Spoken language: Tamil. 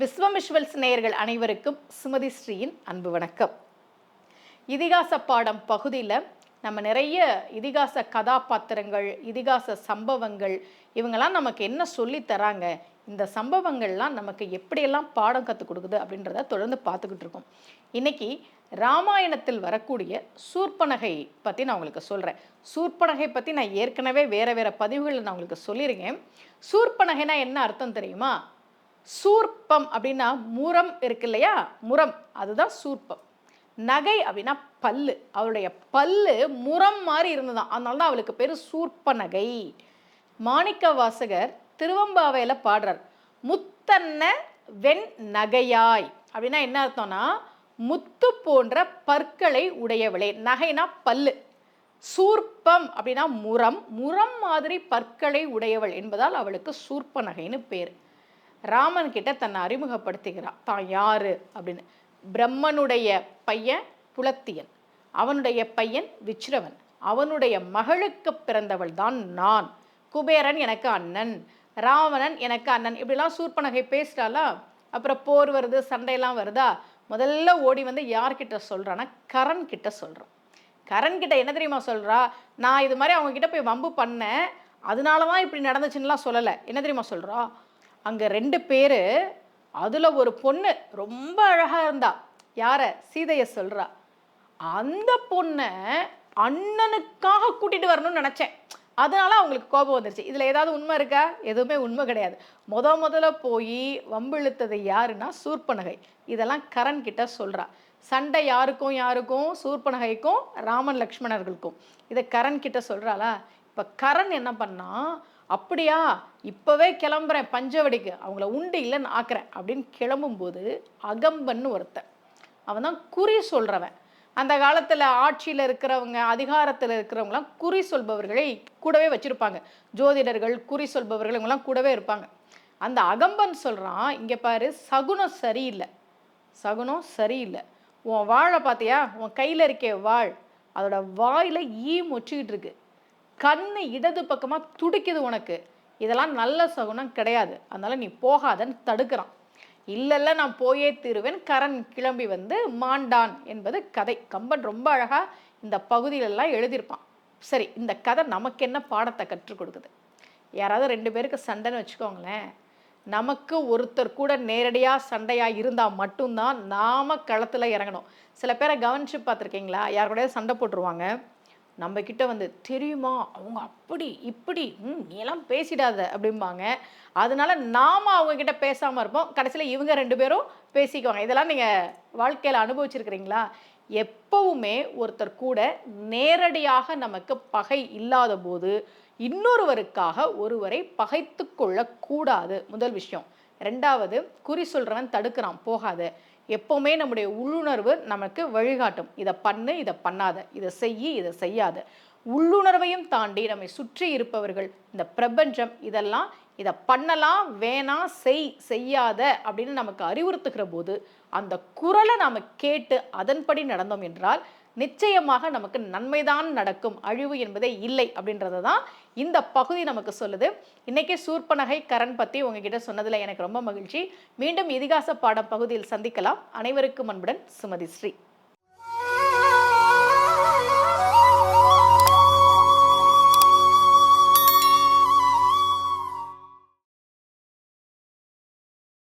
விஸ்வமிஷ்வல்ஸ் நேயர்கள் அனைவருக்கும் சுமதி ஸ்ரீயின் அன்பு வணக்கம். இதிகாச பாடம் பகுதியில் நம்ம நிறைய இதிகாச கதாபாத்திரங்கள் இதிகாச சம்பவங்கள் இவங்கெல்லாம் நமக்கு என்ன சொல்லி தராங்க இந்த சம்பவங்கள்லாம் நமக்கு எப்படியெல்லாம் பாடம் கற்றுக் கொடுக்குது அப்படின்றத தொடர்ந்து பார்த்துக்கிட்டு இருக்கோம். இன்னைக்கு ராமாயணத்தில் வரக்கூடிய சூர்பனகை பற்றி நான் உங்களுக்கு சொல்கிறேன் சூர்பனகை பற்றி நான் ஏற்கனவே வேறு வேறு பதிவுகளில் நான் உங்களுக்கு சொல்லியிருக்கேன். சூர்பனகைனா என்ன அர்த்தம் தெரியுமா? சூர்ப்பம் அப்படின்னா முரம் இருக்கு இல்லையா? முரம். அதுதான் சூர்ப்பம். நகை அப்படின்னா பல்லு. அவளுடைய பல்லு முரம் மாதிரி இருந்ததான் அதனால தான் அவளுக்கு பேர் சூர்ப்ப நகை. மாணிக்க வாசகர் திருவம்பாவையில் பாடுறார். முத்தன்ன வெண் நகையாய் அப்படின்னா என்ன அர்த்தம்னா முத்து போன்ற பற்களை உடையவளே. நகைனா பல்லு. சூர்ப்பம் அப்படின்னா முரம். முரம் மாதிரி பற்களை உடையவள் என்பதால் அவளுக்கு சூர்ப்ப நகைன்னு பேர். ராமன் கிட்ட தன்னை அறிமுகப்படுத்துகிறான். தான் யாரு? அப்படின்னு. பிரம்மனுடைய பையன் புலத்தியன். அவனுடைய பையன் விச்ரவன். அவனுடைய மகளுக்கு பிறந்தவள் தான் நான். குபேரன் எனக்கு அண்ணன். ராவணன் எனக்கு அண்ணன். இப்படிலாம் சூர்பனகை பேசுகிறாளா அப்புறம் போர் வருது சண்டையெல்லாம் வருதா? முதல்ல ஓடி வந்து யார்கிட்ட சொல்கிறான்னா கரண் கிட்ட சொல்கிறான் கரண் கிட்ட என்ன தெரியுமா சொல்கிறா நான் இது மாதிரி அவங்கக்கிட்ட போய் வம்பு பண்ணேன். அதனால தான் இப்படி நடந்துச்சுன்னுலாம் சொல்லலை. என்ன தெரியுமா சொல்கிறா அங்கே ரெண்டு பேர் அதில் ஒரு பொண்ணு ரொம்ப அழகாக இருந்தா. யார? சீதையை சொல்கிறா அந்த பொண்ணை அண்ணனுக்காக கூட்டிகிட்டு வரணும்னு நினச்சேன். அதனால அவங்களுக்கு கோபம் வந்துருச்சு. இதில் ஏதாவது உண்மை இருக்கா? எதுவுமே உண்மை கிடையாது. முத முதல்ல போய் வம்பிழுத்தது யாருன்னா சூர்பனகை. இதெல்லாம் கரண் கிட்ட சொல்கிறா சண்டை யாருக்கும் யாருக்கும் சூர்பனகைக்கும் ராமன் லக்ஷ்மணர்களுக்கும். இதை கரண் கிட்ட சொல்கிறாளா இப்போ கரண் என்ன பண்ணால் அப்படியா? இப்போவே கிளம்புறேன் பஞ்சவடிக்கு. அவங்கள உண்டு இல்லைன்னு ஆக்குறேன். அப்படின்னு கிளம்பும்போது அகம்பன்னு ஒருத்தன். அவன் தான் குறி சொல்கிறவன் அந்த காலத்தில் ஆட்சியில் இருக்கிறவங்க அதிகாரத்தில் இருக்கிறவங்களாம் குறி சொல்பவர்களை கூடவே வச்சுருப்பாங்க. ஜோதிடர்கள் குறி சொல்பவர்கள் இவங்கெல்லாம் கூடவே இருப்பாங்க. அந்த அகம்பன் சொல்கிறான் இங்கே பாரு சகுனம் சரியில்லை. சகுனம் சரியில்லை. உன் வாழை பார்த்தியா? உன் கையில் இருக்கே வாழ் அதோட வாயில் ஈ மொச்சிக்கிட்டு இருக்கு. கண்ணு இடது பக்கமாக துடிக்குது உனக்கு. இதெல்லாம் நல்ல சகுனம் கிடையாது. அதனால் நீ போகாதன்னு தடுக்கிறான். இல்லைல்ல நான் போயே தீருவேன். கரண் கிளம்பி வந்து மாண்டான் என்பது கதை. கம்பன் ரொம்ப அழகாக இந்த பகுதியிலெல்லாம் எழுதியிருப்பான். சரி இந்த கதை நமக்கு என்ன பாடத்தை கற்றுக் கொடுக்குது? யாராவது ரெண்டு பேருக்கு சண்டைன்னு வச்சுக்கோங்களேன். நமக்கு ஒருத்தர் கூட நேரடியாக சண்டையாக இருந்தால் மட்டும்தான் நாம களத்தில் இறங்கணும். சில பேரை கவனிச்சு பார்த்துருக்கீங்களா? யார் கூடயாவது சண்டை போட்டுருவாங்க. நம்ம கிட்ட வந்து தெரியுமா? அவங்க அப்படி இப்படி ம் நீ எல்லாம் பேசிடாத அப்படிம்பாங்க. அதனால நாம அவங்க கிட்ட இருப்போம். கடைசியில் இவங்க ரெண்டு பேரும் பேசிக்குவாங்க. இதெல்லாம் நீங்கள் வாழ்க்கையில் அனுபவிச்சிருக்கிறீங்களா? எப்பவுமே ஒருத்தர் கூட நேரடியாக நமக்கு பகை இல்லாத போது இன்னொருவருக்காக ஒருவரை பகைத்து கொள்ளக்கூடாது. முதல் விஷயம். ரெண்டாவது குறி சொல்கிறவன் தடுக்கிறான் போகாத. எப்போவுமே நம்முடைய உள்ளுணர்வு நமக்கு வழிகாட்டும். இதை பண்ணு இதை பண்ணாத இதை செய்யி இதை செய்யாத. உள்ளுணர்வையும் தாண்டி நம்மை சுற்றி இருப்பவர்கள் இந்த பிரபஞ்சம் இதெல்லாம் இதை பண்ணலாம் வேணாம் செய் செய்யாத அப்படின்னு நமக்கு அறிவுறுத்துகிற போது அந்த குரலை நாம் கேட்டு அதன்படி நடந்தோம் என்றால் நிச்சயமாக நமக்கு நன்மைதான் நடக்கும். அழிவு என்பதே இல்லை அப்படின்றது தான் இந்த பகுதி நமக்கு சொல்லுது. இன்னைக்கு சூர்பனகை கரண் பற்றி உங்ககிட்ட சொன்னதில் எனக்கு ரொம்ப மகிழ்ச்சி. மீண்டும் இதிகாச பாடம் பகுதியில் சந்திக்கலாம். அனைவருக்கும் அன்புடன் சுமதி ஸ்ரீ.